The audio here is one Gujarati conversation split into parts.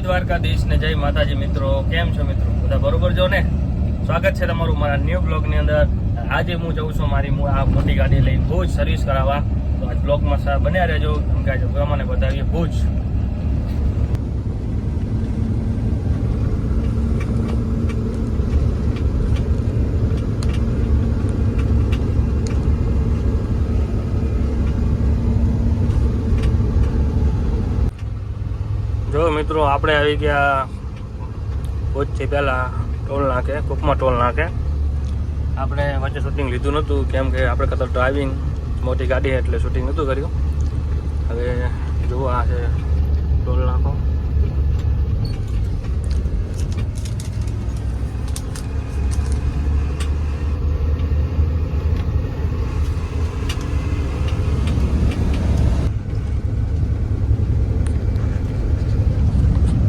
દ્વારકાધીશ ને જય માતાજી મિત્રો. કેમ છો મિત્રો? બધા બરોબર છો ને? સ્વાગત છે તમારું મારા ન્યૂ બ્લોગની અંદર. આજે હું જઉં છું મારી આ મોટી ગાડી લઈને ભુજ સર્વિસ કરાવવા. તો આજ બ્લોગમાં બન્યા રહેજો. કેમ કે આજે પ્રમાણે બતાવીએ જો મિત્રો, આપણે આવી ગયા ભુજથી પહેલાં ટોલ નાકે, કૂકમાં ટોલ નાકે. આપણે વચ્ચે શૂટિંગ લીધું નહોતું, કેમ કે આપણે કદાચ ડ્રાઇવિંગ મોટી ગાડી એટલે શૂટિંગ નહોતું કર્યું. હવે જુઓ આ છે ટોલ નાકો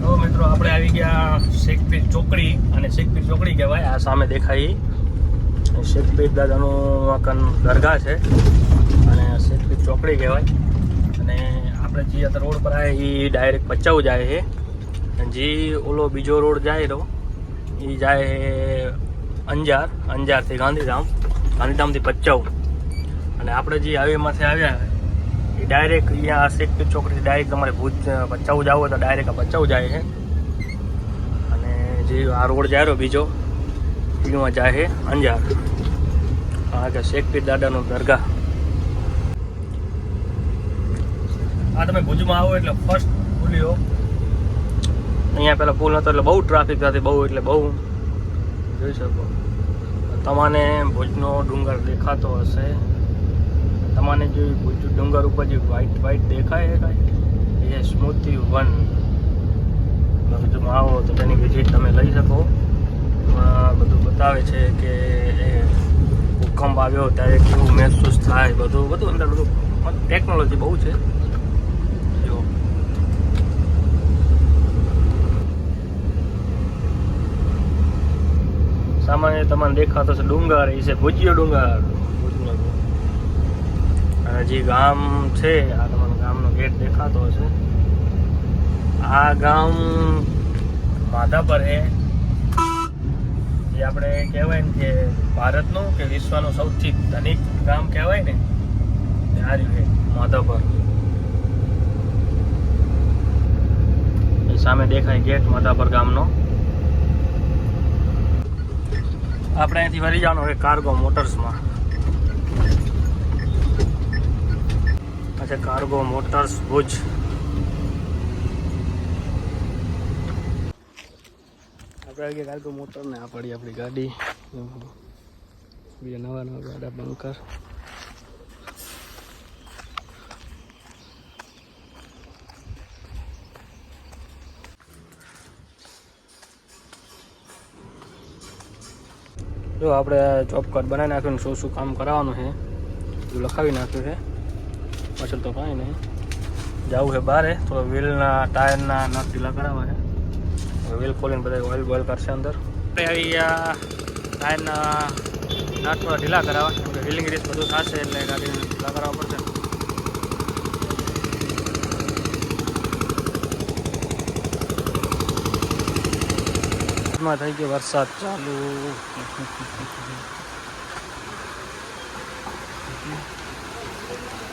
તો મિત્રો આપણે આવી ગયા શેખપીર ચોકડી અને શેખપીર ચોકડી કહેવાય, આ સામે દેખાય. શેખપીર દાદાનું આકન દરગાહ છે અને શેખપીર ચોકડી કહેવાય. અને આપણે જે અત્યારે રોડ પર આવે એ ડાયરેક્ટ ભચાઉ જાય છે. જે ઓલો બીજો રોડ જાય તો એ જાય અંજાર અંજારથી ગાંધીધામ ગાંધીધામથી ભચાઉ. અને આપણે જે હાઈવેમાંથી આવ્યા, એ ડાયરેક્ટ અહીંયા શેખપીર ચોકડીથી ડાયરેક્ટ તમારે ભુજ, ભચાઉ જવું હોય તો ડાયરેક્ટ ભચાઉ જાય છે. જે આ રોડ જાય રહ્યો બીજો, એમાં છે અંજાર. આ કે શેખપીર દાદાનો દરગાહ. આ તમે ભુજમાં આવો એટલે ફર્સ્ટ ભૂલ્યો અહીંયા પેલા પુલ હતો એટલે બહુ ટ્રાફિક હતી બહુ એટલે બહુ. જોઈ શકો. તમને ભુજનો ડુંગર દેખાતો હશે. તમને જે ભુજ ડુંગર ઉપર જે વ્હાઈટ વ્હાઈટ દેખાય એ સ્મૃતિ વન ભુજમાં આવો તો તેની વિઝિટ તમે લઈ શકો. બધું બતાવે છે કે એ ભૂકંપ આવ્યો ત્યારે કેવું મહેસૂસ થાય, બધું બધું અંદર બધું ટેકનોલોજી બહુ છે. સામાન્ય તમને દેખાતો છે ડુંગર, એ છે ભુજિયો ડુંગર. અને જે ગામ છે, આ તમારું ગામનો ગેટ દેખાતો હશે. આ ગામ માધાપર હે. જે આપણે કહેવાય ને કે ભારતનું કે વિશ્વનું સૌથી ધનિક ગામ કહેવાય ને સારું છે માધાપર. સામે દેખાય ગેટ માધાપર ગામનો. આપણે અહીંથી વળી જવાનું છે કાર્ગો મોટર્સમાં અચ્છા કાર્ગો મોટર્સ ભુજ. આવી ગયા મોટર ને આ પડી આપણી ગાડી. બીજા નવા નવા ગાડા બંકર જો આપણે કાર્ડ બનાવી નાખ્યું શું શું કામ કરાવવાનું છે, બધું લખાવી નાખ્યું છે. પાછળ તો કાંઈ નહીં. જવું છે બારે, થોડો વ્હીલના ટાયરના નટ ઢીલા કરાવવા છે. વ્હીલ ખોલીને બધા ઓઇલ બોઇલ કરશે અંદર. આવી ગયા ટાયરના નટ થોડા ઢીલા કરાવવા. કેમ કે વ્હીલિંગ રેસ બધું થશે એટલે ગાડીને ઢીલા કરાવવા પડશે. માં થઈ ગયો વરસાદ ચાલુ.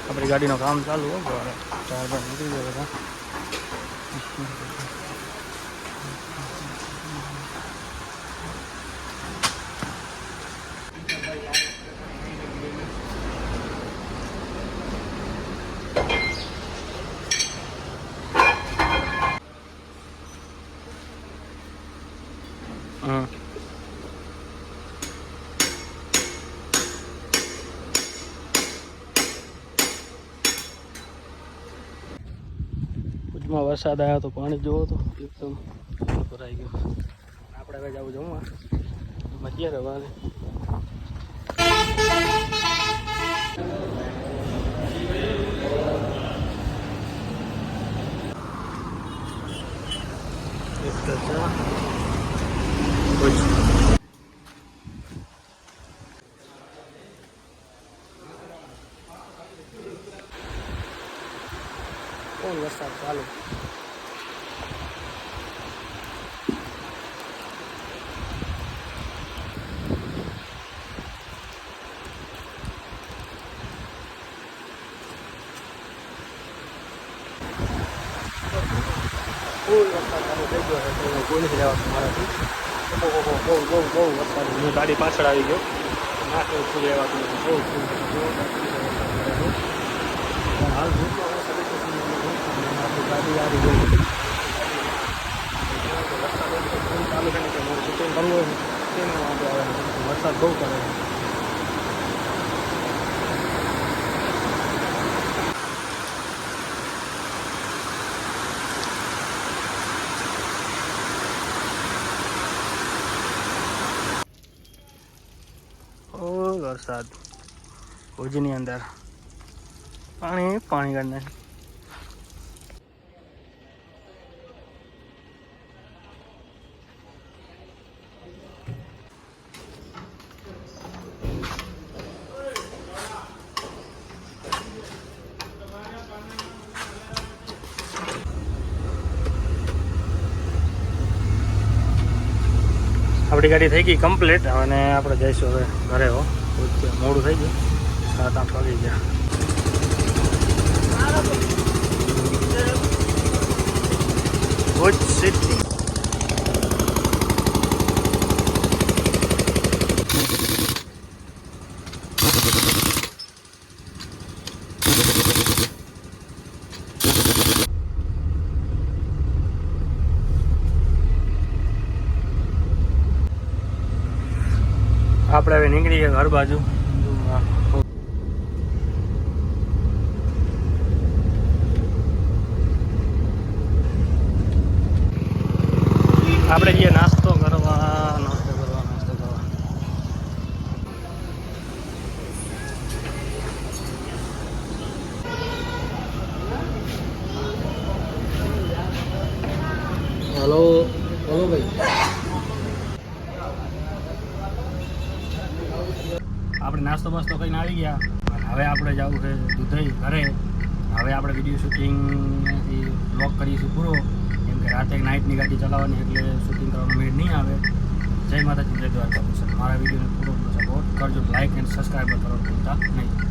આપણી ગાડીનું કામ ચાલુ હો. ચાર બાર નીકળી ગયો બધા. ભુજમાં વરસાદ આવ્યો તો પાણી જોવો તો એકદમ ભરાઈ ગયો. આપણે હવે જવું જમવા. મજા રવાને કોણ વરસાદ ચાલુ ફૂલ વરસાદ ચાલુ થઈ ગયો છે તો મારાથી. ઓહો બહુ બહુ બહુ વરસાદ હું ગાડી પાછળ આવી ગયો ના કોઈ ફૂલ રહેવાતું નથી બહુ ફૂલ હાલ ગાડી આવી ગઈ તો ચાલુ છે ને કે મારે શૂટિંગ કરવું વાંધો આવે વરસાદ બહુ કરે છે વરસાદ ભુજની અંદર. પાણી પાણી કાઢને આપણી ગાડી થઈ ગઈ કમ્પ્લીટ અને આપણે જઈશું હવે ઘરે હો. ભુજ મોડું થઈ ગયું. સાત આઠ વાગી ગયા. ભુજ સિટી આપણે હવે નીકળી ગયા ઘર બાજુ. આપણે જઈએ નાસ્તો કરવા નાસ્તો કરવા નાસ્તો કરવા હલો હલો ભાઈ આપણે નાસ્તો બાસ્તો કરીને આવી ગયા. અને હવે આપણે જવું છે દુધઈ ઘરે. હવે આપણે વીડિયો શૂટિંગથી બ્લોક કરીશું પૂરો. કેમ કે રાતે નાઇટની ગાડી ચલાવવાની એટલે શૂટિંગ કરવાનો મેળ નહીં આવે. જય માતાજી, જય દ્વારકા મારા વિડીયોને પૂરો સપોર્ટ કરજો લાઇક એન્ડ સબસ્ક્રાઈબ કરવાનું ભૂલતા નહીં.